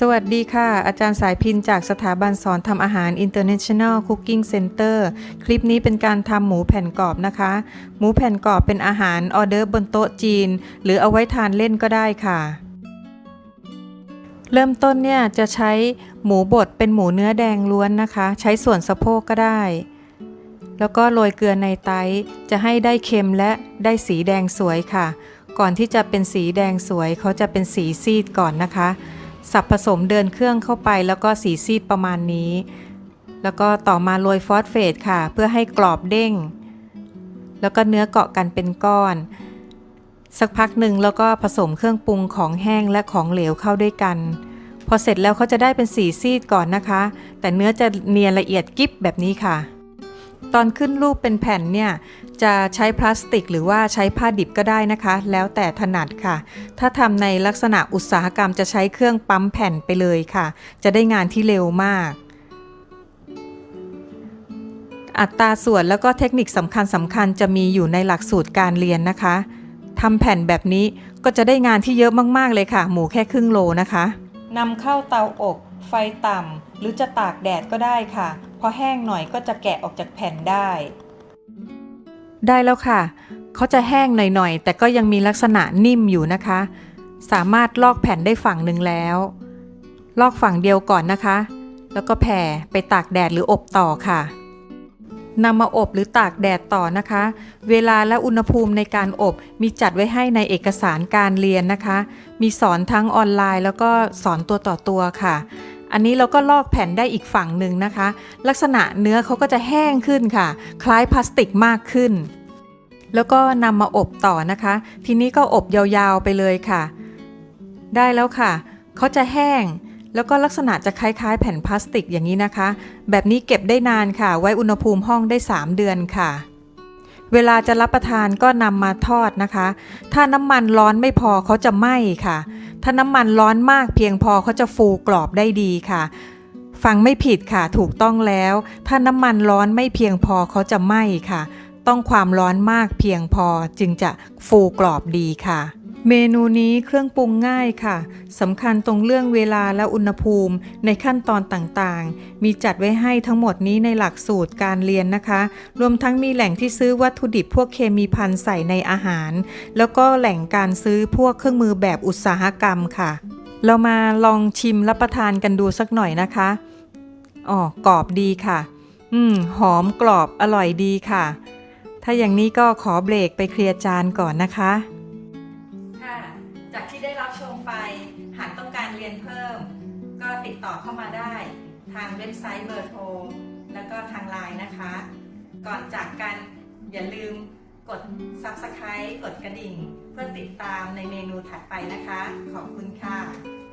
สวัสดีค่ะ อาจารย์สายพินจากสถาบันสอนทำอาหาร International Cooking Center คลิปนี้เป็นการทำหมูแผ่นกรอบนะคะ หมูแผ่นกรอบเป็นอาหารออเดอร์บนโต๊ะจีน หรือเอาไว้ทานเล่นก็ได้ค่ะ เริ่มต้นเนี่ยจะใช้หมูบดเป็นหมูเนื้อแดงล้วนนะคะ ใช้ส่วนสะโพกก็ได้ แล้วก็โรยเกลือในไตจะให้ได้เค็มและได้สีแดงสวยค่ะ ก่อนที่จะเป็นสีแดงสวยเขาจะเป็นสีซีดก่อนนะคะ สับผสมเดินเครื่องเข้าไปแล้วก็สีซีดประมาณนี้ แล้วก็ต่อมาโรยฟอสเฟตค่ะ เพื่อให้กรอบเด้ง แล้วก็เนื้อเกาะกันเป็นก้อน สักพักหนึ่งแล้วก็ผสมเครื่องปรุงของแห้งและของเหลวเข้าด้วยกัน พอเสร็จแล้วเขาจะได้เป็นสีซีดก่อนนะคะ แต่เนื้อจะเนียนละเอียดกิบแบบนี้ค่ะ ตอนขึ้นรูปเป็นแผ่นเนี่ย จะใช้พลาสติกหรือว่าใช้ผ้าดิบก็ได้นะคะ แล้วแต่ถนัดค่ะ ถ้าทำในลักษณะอุตสาหกรรมจะใช้เครื่องปั๊มแผ่นไปเลยค่ะ จะได้งานที่เร็วมาก อัตราส่วนแล้วก็เทคนิคสำคัญสำคัญจะมีอยู่ในหลักสูตรการเรียนนะคะทำแผ่นแบบนี้ก็จะได้งานที่เยอะมากๆเลยค่ะ หมูแค่ครึ่งโลนะคะนำเข้าเตาอบ ไฟต่ำหรือจะตากแดดก็ได้ค่ะ พอแห้งหน่อยก็จะแกะออกจากแผ่นได้ ได้แล้วค่ะ เขาจะแห้งหน่อยๆ แต่ก็ยังมีลักษณะนิ่มอยู่นะคะ สามารถลอกแผ่นได้ฝั่งหนึ่งแล้ว ลอกฝั่งเดียวก่อนนะคะ แล้วก็แผ่ไปตากแดดหรืออบต่อค่ะนำมาอบหรือตากแดดต่อนะคะ เวลาและอุณหภูมิในการอบมีจัดไว้ให้ในเอกสารการเรียนนะคะ มีสอนทั้งออนไลน์ แล้วก็สอนตัวต่อตัวค่ะ อันนี้เราก็ลอกแผ่นได้อีกฝั่งหนึ่งนะคะ ลักษณะเนื้อเขาก็จะแห้งขึ้นค่ะ คล้ายพลาสติกมากขึ้น แล้วก็นำมาอบต่อนะคะ ทีนี้ก็อบยาวๆไปเลยค่ะ ได้แล้วค่ะเขาจะแห้ง แล้วก็ลักษณะจะคล้ายๆ แผ่นพลาสติกอย่างนี้นะคะ แบบนี้เก็บได้นานค่ะ ไว้อุณหภูมิห้องได้ 3 เดือนค่ะเวลาจะรับประทานก็นำมาทอดนะคะ ถ้าน้ำมันร้อนไม่พอเขาจะไหม้ค่ะ ถ้าน้ำมันร้อนมากเพียงพอเขาจะฟูกรอบได้ดีค่ะ ฟังไม่ผิดค่ะถูกต้องแล้ว ถ้าน้ำมันร้อนไม่เพียงพอเขาจะไหม้ค่ะ ต้องความร้อนมากเพียงพอจึงจะฟูกรอบดีค่ะ เมนูนี้เครื่องปรุงง่ายค่ะสำคัญตรงเรื่องเวลาและอุณหภูมิในขั้นตอนต่างๆ มีจัดไว้ให้ทั้งหมดนี้ในหลักสูตรการเรียนนะคะ รวมทั้งมีแหล่งที่ซื้อวัตถุดิบพวกเคมีพันใส่ในอาหาร แล้วก็แหล่งการซื้อพวกเครื่องมือแบบอุตสาหกรรมค่ะ เรามาลองชิมรับประทานกันดูสักหน่อยนะคะอ๋อกรอบดีค่ะ อืมหอมกรอบอร่อยดีค่ะ ถ้าอย่างนี้ก็ขอเบรกไปเคลียร์จานก่อนนะคะ รับชมไป หากต้องการเรียนเพิ่ม ก็ติดต่อเข้ามาได้ ทางเว็บไซต์เบอร์โทร แล้วก็ทางไลน์นะคะ ก่อนจากกันอย่าลืมกด Subscribe กดกระดิ่ง เพื่อติดตามในเมนูถัดไปนะคะ ขอบคุณค่ะ